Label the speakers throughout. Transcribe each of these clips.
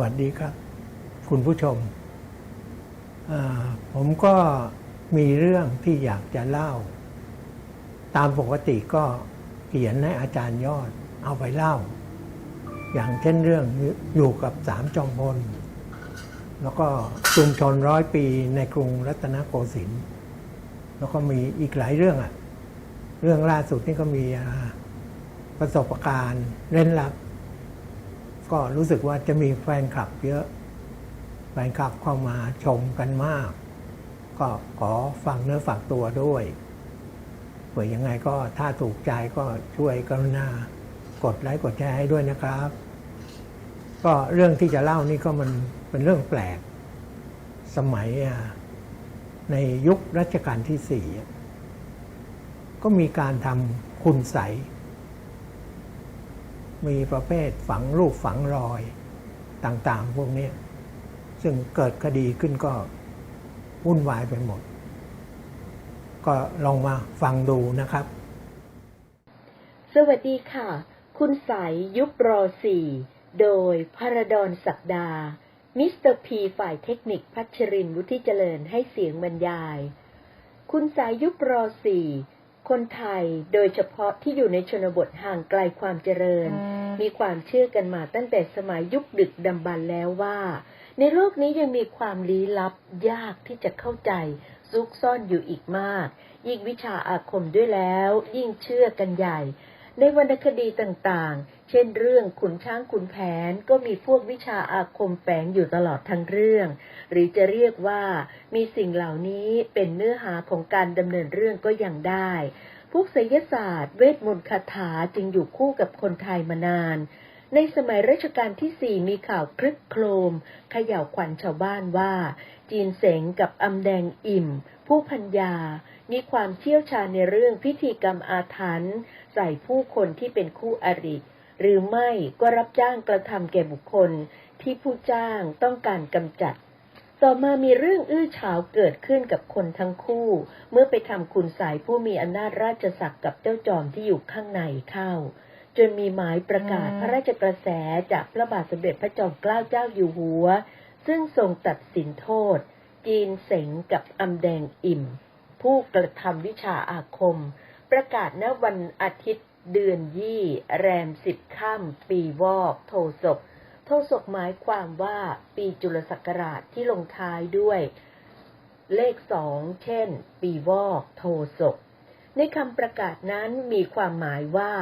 Speaker 1: วัสดีครับ คุณผู้ชม ผมก็มีเรื่องที่อยากจะเล่า ตามปกติก็เขียนให้อาจารย์ยอดเอาไปเล่า อย่างเช่นเรื่องอยู่กับสามจอมพล แล้วก็ชุมชนร้อยปีในกรุงรัตนโกสินทร์แล้วก็มีอีกหลายเรื่องอะเรื่องล่าสุดนี่ก็มีประสบการณ์เล่นลับ ก็รู้สึกว่าจะมีแฟนคลับเยอะ แฟนคลับเข้ามาชมกันมาก ก็ขอฟังเนื้อฝากตัวด้วยเผื่อยังไงก็ถ้าถูกใจก็ช่วยกรุณากดไลค์กดแชร์ให้ด้วยนะครับ ก็เรื่องที่จะเล่านี่ก็มันเป็นเรื่องแปลก สมัยในยุครัชกาลที่สี่ก็มีการทำคุณใส มีประเภทฝังรูปฝังรอยต่างๆ พวกนี้ ซึ่งเกิดคดีขึ้นก็วุ่นวายไปหมด ก็ลองมาฟังดูนะครับ
Speaker 2: สวัสดีค่ะ คุณสายยุบรอสี่โดยพระดอนศักดา มิสเตอร์พีฝ่ายเทคนิคพัชรินวุฒิเจริญให้เสียงบรรยาย คุณสายยุบรอสี่ คนไทยโดยเฉพาะที่อยู่ในชนบทห่างไกลความเจริญ มีความเชื่อกันมาตั้งแต่สมัยยุคดึกดำบรรพ์แล้วว่า ในโลกนี้ยังมีความลี้ลับยากที่จะเข้าใจ ซุกซ่อนอยู่อีกมาก ยิ่งวิชาอาคมด้วยแล้ว ยิ่งเชื่อกันใหญ่ ในวรรณคดีต่างๆ เช่นเรื่องขุนช้างขุนแผนก็มีพวกวิชาอาคมแฝงอยู่ตลอดทั้งเรื่อง หรือจะเรียกว่ามีสิ่งเหล่านี้เป็นเนื้อหาของการดำเนินเรื่องก็ยังได้ พวกไสยศาสตร์ เวทมนต์คาถาจึงอยู่คู่กับคนไทยมานาน ในสมัยรัชกาลที่สี่มีข่าวคลึกโครมเขย่าวขวัญชาวบ้านว่า จีนเสงกับอำแดงอิ่ม ผู้พัญญา มีความเชี่ยวชาญในเรื่องพิธีกรรมอาถรรพ์ใส่ผู้คนที่เป็นคู่อริหรือไม่ก็รับจ้างกระทำแก่บุคคลที่ผู้จ้างต้องการกำจัด ต่อมามีเรื่องอื้อฉาวเกิดขึ้นกับคนทั้งคู่ เมื่อไปทำคุณสายผู้มีอำนาจราชศักดิ์กับเจ้าจอมที่อยู่ข้างในเข้า จนมีหมายประกาศพระราชกระแสจากพระบาทสมเด็จพระจอมเกล้าเจ้าอยู่หัว ซึ่งทรงตัดสินโทษ จีนเสงกับอำแดงอิ่ม ผู้กระทำวิชาอาคม ประกาศณวันอาทิตย์เดือนยี่ แรมสิบค่ำปีวอกโทศก โทศกหมายความว่าปีจุลศักราชที่ลงท้ายด้วย เลขสองเช่น ปีวอกโทศก ในคำประกาศนั้นมีความหมายว่า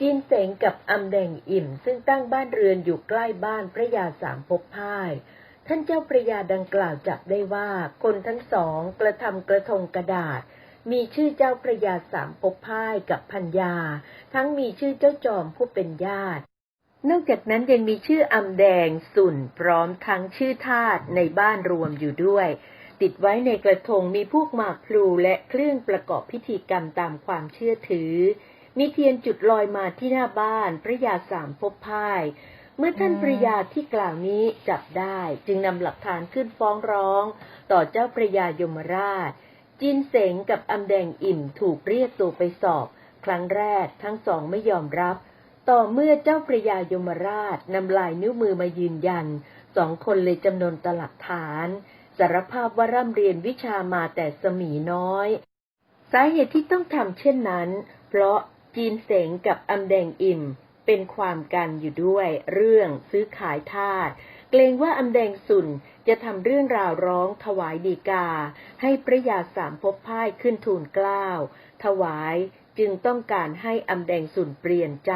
Speaker 2: จีนเสงกับอำแดงอิ่ม ซึ่งตั้งบ้านเรือนอยู่ใกล้บ้านพระยาสามภพพ่าย ท่านเจ้าพระยาดังกล่าวจับได้ว่าคนทั้งสองกระทำกระทงกระดาษ มีชื่อเจ้าพระยาสามภพพ่ายกับพัญญา ทั้งมีชื่อเจ้าจอมผู้เป็นญาติ นอกจากนั้นยังมีชื่ออำแดงสุนพร้อมทั้งชื่อทาสในบ้านรวมอยู่ด้วย ติดไว้ในกระทงมีพวกหมากพลูและเครื่องประกอบพิธีกรรมตามความเชื่อถือ มีเทียนจุดลอยมาที่หน้าบ้านพระยาสามภพพ่าย เมื่อท่านพระยาที่กล่าวนี้จับได้จึงนำหลักฐานขึ้นฟ้องร้อง ต่อเจ้าพระยายมราช จินเสงกับอำแดงอิ่มถูกเรียกตัวไปสอบ ครั้งแรกทั้งสองไม่ยอมรับ ต่อเมื่อเจ้าพระยายมราชนำลายนิ้วมือมายืนยันสองคนเลยจำนนตหลักฐานสารภาพว่าร่ำเรียนวิชามาแต่สมีน้อย สาเหตุที่ต้องทำเช่นนั้น เพราะจีนเสงกับอำแดงอิ่ม เป็นความกันอยู่ด้วยเรื่องซื้อขายทาสเกรงว่าอำแดงสุนจะทำเรื่องราวร้องถวายดีกา ให้พระยาสามภพพ่ายขึ้นทูลเกล้าถวายจึงต้องการให้อำแดงสุนเปลี่ยนใจ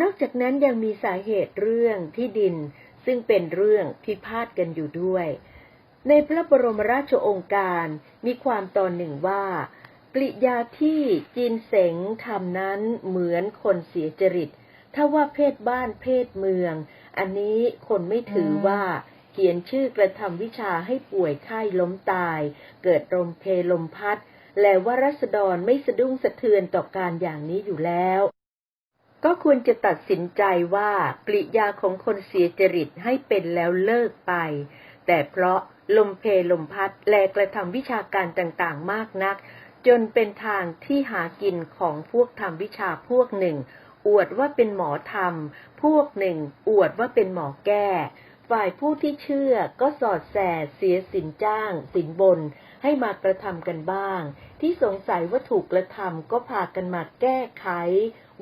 Speaker 2: นอกจากนั้นยังมีสาเหตุเรื่องที่ดิน ซึ่งเป็นเรื่องพิพาทกันอยู่ด้วย ในพระบรมราชโองการมีความตอนหนึ่งว่ากริยาที่จีนเสงทำนั้นเหมือนคนเสียจริต ถ้าว่าเพศบ้านเพศเมือง อันนี้คนไม่ถือว่าเขียนชื่อกระทำวิชาให้ป่วยไข้ล้มตาย เกิดลมเพลมพัด และว่ารัษฎรไม่สะดุ้งสะเทือนต่อการอย่างนี้อยู่แล้ว ก็ควรจะตัดสินใจว่ากริยาของคนเสียจริตให้เป็นแล้วเลิกไป แต่เพราะลมเพลลมพัดและกระทำวิชาการต่างๆ มากนัก จนเป็นทางที่หากินของพวกทำวิชาพวกหนึ่ง อวดว่าเป็นหมอธรรม พวกหนึ่งอวดว่าเป็นหมอแก้ ฝ่ายผู้ที่เชื่อก็สอดแสเสียสินจ้าง สินบน ให้มากระทำกันบ้าง ที่สงสัยว่าถูกกระทำก็พากันมาแก้ไข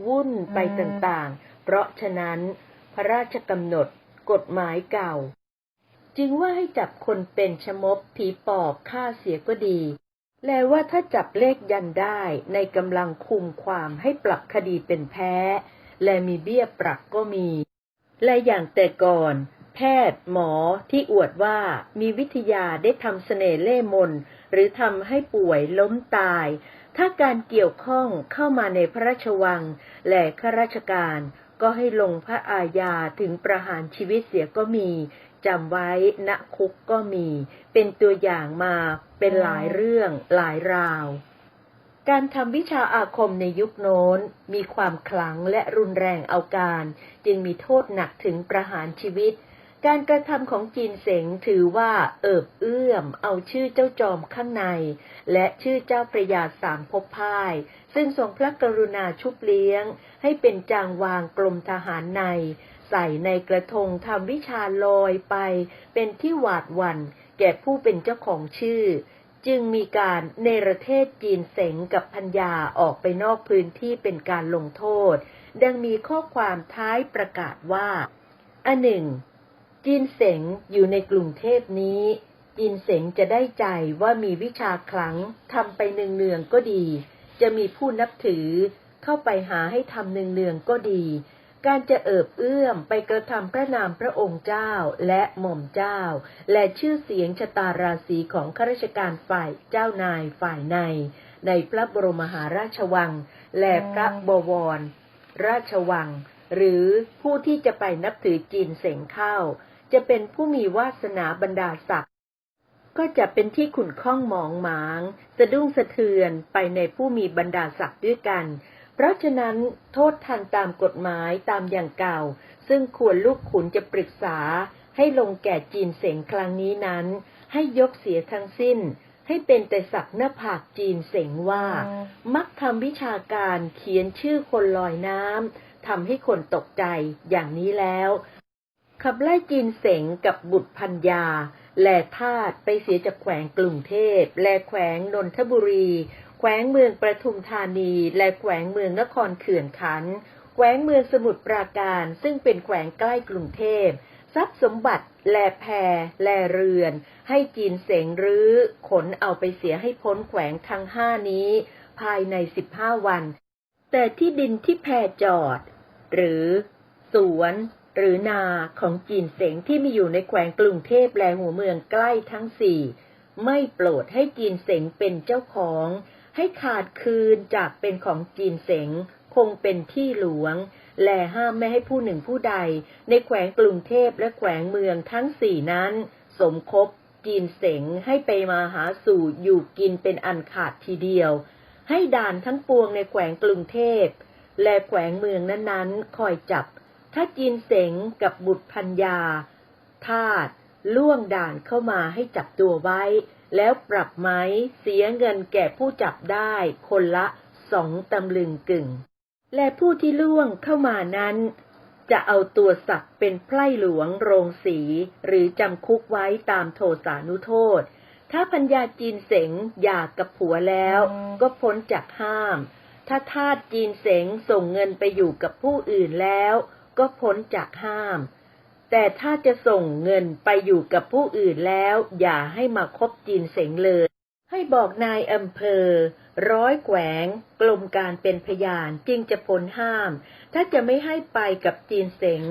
Speaker 2: วุ่นไปต่างๆ เพราะฉะนั้น พระราชกำหนดกฎหมายเก่า จึงว่าให้จับคนเป็นชมบผีปอบฆ่าเสียก็ดี แลว่าถ้าจับเลขยันได้ในกำลังคุมความให้ปรับคดีเป็นแพ้ และมีเบี้ยปรับก็มี และอย่างแต่ก่อน แพทย์หมอที่อวดว่ามีวิทยาได้ทำเสน่ห์เล่มน หรือทำให้ป่วยล้มตาย ถ้าการเกี่ยวข้องเข้ามาในพระราชวัง และข้าราชการก็ให้ลงพระอาญาถึงประหารชีวิตเสียก็มี จำไว้ณคุกก็มี เป็นตัวอย่างมาเป็นหลายเรื่องหลายราว การทำวิชาอาคมในยุคโน้น มีความขลังและรุนแรงเอาการ จึงมีโทษหนักถึงประหารชีวิต การกระทำของจีนเสงถือว่าเอิบเอื้อม เอาชื่อเจ้าจอมข้างใน และชื่อเจ้าประยาสามภพพ่ายซึ่งทรงพระกรุณาชุบเลี้ยง ให้เป็นจางวางกรมทหารใน ใส่ในกระทงทำวิชาลอยไป เป็นที่หวาดหวัน่นแก่ผู้เป็นเจ้าของชื่อ จึงมีการเนรเทศจีนเสงกับพัญญาออกไปนอกพื้นที่เป็นการลงโทษ ดังมีข้อความท้ายประกาศว่า อันหนึ่ง จีนเสงอยู่ในกรุงเทพนี้จีนเสงจะได้ใจว่ามีวิชาคลังทำไปเนืองๆก็ดี จะมีผู้นับถือเข้าไปหาให้ทำเนืองๆก็ดี การจะเอิบเอื้อมไปกระทำพระนามพระองค์เจ้าและหม่อมเจ้า และชื่อเสียงชะตาราศีของข้าราชการฝ่ายเจ้านายฝ่ายใน ในพระบรมมหาราชวัง และพระบวร ราชวัง หรือผู้ที่จะไปนับถือจีนเสงเข้า จะเป็นผู้มีวาสนาบรรดาศักดิ์ก็จะเป็นที่ขุนข้องหมองหมาง สะดุ้งสะเทือนไปในผู้มีบรรดาศักดิ์ด้วยกัน เพราะฉะนั้นโทษทันตามกฎหมายตามอย่างเก่า ซึ่งควรลูกขุนจะปรึกษา ให้ลงแก่จีนเสงครั้งนี้นั้น ให้ยกเสียทั้งสิ้น ให้เป็นแต่สักหน้าผากจีนเสงว่า มักทำวิชาการเขียนชื่อคนลอยน้ำทำให้คนตกใจอย่างนี้แล้ว ขับไล่จีนเสงกับบุตรพัญญาแลทาตไปเสียจากแขวงกรุงเทพ แลแขวงนนทบุรีแขวงเมืองประทุมธานี และแขวงเมืองนครเขื่อนขัน แขวงเมืองสมุทรปราการ ซึ่งเป็นแขวงใกล้กรุงเทพ ทรัพย์สมบัติแลแพรแลเรือน ให้จีนเสงรื้อ ขนเอาไปเสียให้พ้นแขวงทั้งห้านี้ ภายในสิบห้าวัน แต่ที่ดินที่แพรจอด หรือ สวนหรือนาของจีนเสงที่มีอยู่ในแขวงกรุงเทพและหัวเมืองใกล้ทั้งสี่ ไม่โปรดให้จีนเสงเป็นเจ้าของ ให้ขาดคืนจากเป็นของจีนเสงคงเป็นที่หลวง และห้ามไม่ให้ผู้หนึ่งผู้ใด ในแขวงกรุงเทพและแขวงเมืองทั้งสี่นั้น สมคบจีนเสงให้ไปมาหาสู่อยู่กินเป็นอันขาดทีเดียว ให้ด่านทั้งปวงในแขวงกรุงเทพ และแขวงเมืองนั้นๆ คอยจับ ถ้าจีนเสงกับบุตรพัญญาทาตล่วงด่านเข้ามาให้จับตัวไว้ แล้วปรับไหมเสียเงินแก่ผู้จับได้คนละสองตำลึงกึ่ง และผู้ที่ล่วงเข้ามานั้น จะเอาตัวสักเป็นไพร่หลวงโรงสี หรือจำคุกไว้ตามโทสานุโทษ ถ้าพัญญาจีนเสงหย่ากกับผัวแล้ว ก็พ้นจากห้าม ถ้าทาสจีนเสงส่งเงินไปอยู่กับผู้อื่นแล้ว ก็พ้นจากห้าม แต่ถ้าจะส่งเงินไปอยู่กับผู้อื่นแล้ว อย่าให้มาคบจีนเสงเลย ให้บอกนายอำเภอ ร้อยแขวง กลมการเป็นพยานจึงจะพ้นห้าม ถ้าจะไม่ให้ไปกับจีนเสง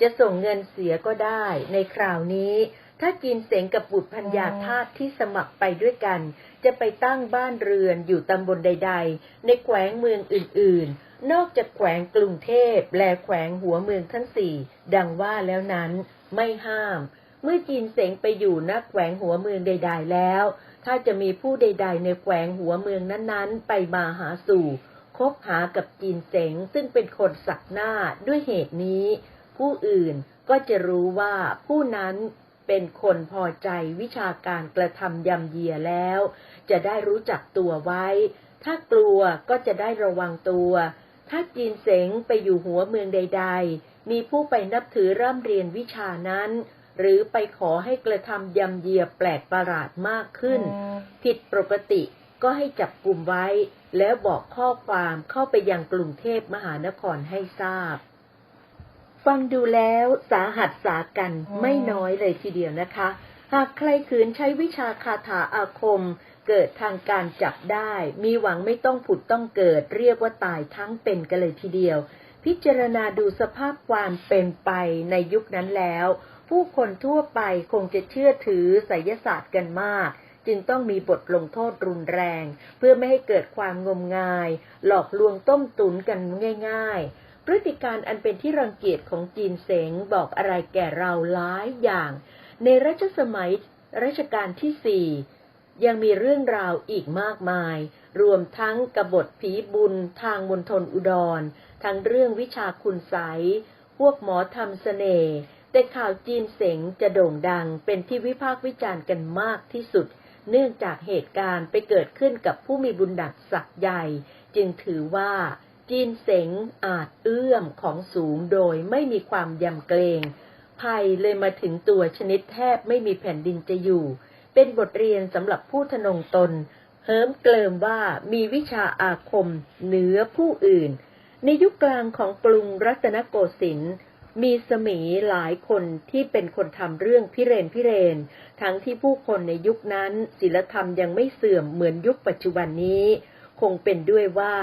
Speaker 2: จะส่งเงินเสียก็ได้ในคราวนี้ ถ้าจีนเสงกับบุตรพัญญาทาสที่สมัครไปด้วยกัน จะไปตั้งบ้านเรือนอยู่ตำบลใด ๆ ในแขวงเมืองอื่น ๆ นอกจากแขวงกรุงเทพและแขวงหัวเมืองทั้งสี่ดังว่าแล้วนั้นไม่ห้าม เมื่อจีนเสงไปอยู่ณแขวงหัวเมืองใด ๆ แล้ว ถ้าจะมีผู้ใด ๆ ในแขวงหัวเมืองนั้นๆ ไปมาหาสู่คบหากับจีนเสงซึ่งเป็นคนสักหน้าด้วยเหตุนี้ ผู้อื่นก็จะรู้ว่าผู้นั้น เป็นคนพอใจวิชาการกระทำยำเยียแล้ว จะได้รู้จักตัวไว้ ถ้ากลัวก็จะได้ระวังตัว ถ้าจีนเสงไปอยู่หัวเมืองใด ๆ มีผู้ไปนับถือร่ำเรียนวิชานั้น หรือไปขอให้กระทำยำเยียแปลกประหลาดมากขึ้น ผิดปกติก็ให้จับกลุ่มไว้ แล้วบอกข้อความเข้าไปยังกรุงเทพมหานครให้ทราบ ฟังดูแล้วสาหัสสากันไม่น้อยเลยทีเดียวนะคะ หากใครขืนใช้วิชาคาถาอาคม เกิดทางการจับได้ มีหวังไม่ต้องผุดต้องเกิด เรียกว่าตายทั้งเป็นกันเลยทีเดียว พิจารณาดูสภาพความเป็นไปในยุคนั้นแล้ว ผู้คนทั่วไปคงจะเชื่อถือไสยศาสตร์กันมากจึงต้องมีบทลงโทษรุนแรง เพื่อไม่ให้เกิดความงมงาย หลอกลวงต้มตุนกันง่าย ๆ พฤติการอันเป็นที่รังเกียจของจีนเสงบอกอะไรแก่เราหลายอย่าง ในรัชสมัยรัชกาลที่สี่ยังมีเรื่องราวอีกมากมาย รวมทั้งกบฏผีบุญทางมณฑลอุดร ทั้งเรื่องวิชาคุณไสยพวกหมอทำเสน่ห์แต่ข่าวจีนเสงจะโด่งดังเป็นที่วิพากษ์วิจารณ์กันมากที่สุด เนื่องจากเหตุการณ์ไปเกิดขึ้นกับผู้มีบุญดักศักย์ใหญ่ จึงถือว่า จีนเสงอาจเอื้อมของสูงโดยไม่มีความยำเกรงภัยเลยมาถึงตัวชนิดแทบไม่มีแผ่นดินจะอยู่ เป็นบทเรียนสำหรับผู้ทนงตน เฮิมเกลิมว่ามีวิชาอาคมเหนือผู้อื่น ในยุคกลางของกรุงรัตนโกสินทร์มีสมีหลายคนที่เป็นคนทำเรื่องพิเรนพิเรน ทั้งที่ผู้คนในยุคนั้นศิลธรรมยังไม่เสื่อมเหมือนยุคปัจจุบันนี้ คงเป็นด้วยว่า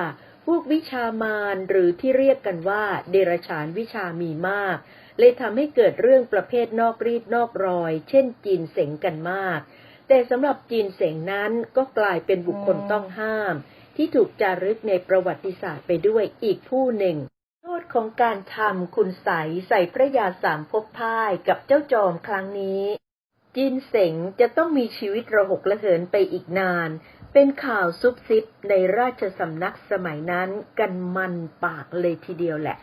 Speaker 2: พวกวิชามารหรือที่เรียกกันว่า เดรฉานวิชามีมาก เลยทำให้เกิดเรื่องประเภทนอกรีดนอกรอย เช่นจีนเสงกันมาก แต่สำหรับจีนเสงนั้นก็กลายเป็นบุคคลต้องห้าม ที่ถูกจารึกในประวัติศาสตร์ไปด้วยอีกผู้หนึ่ง โทษของการทำคุณใสใส่พระยาสามภพพ่ายกับเจ้าจอมครั้งนี้จินเสงจะต้องมีชีวิตระหกระเหินไปอีกนาน เป็นข่าวซุบซิบในราชสำนักสมัยนั้นกันมันปากเลยทีเดียวแหละ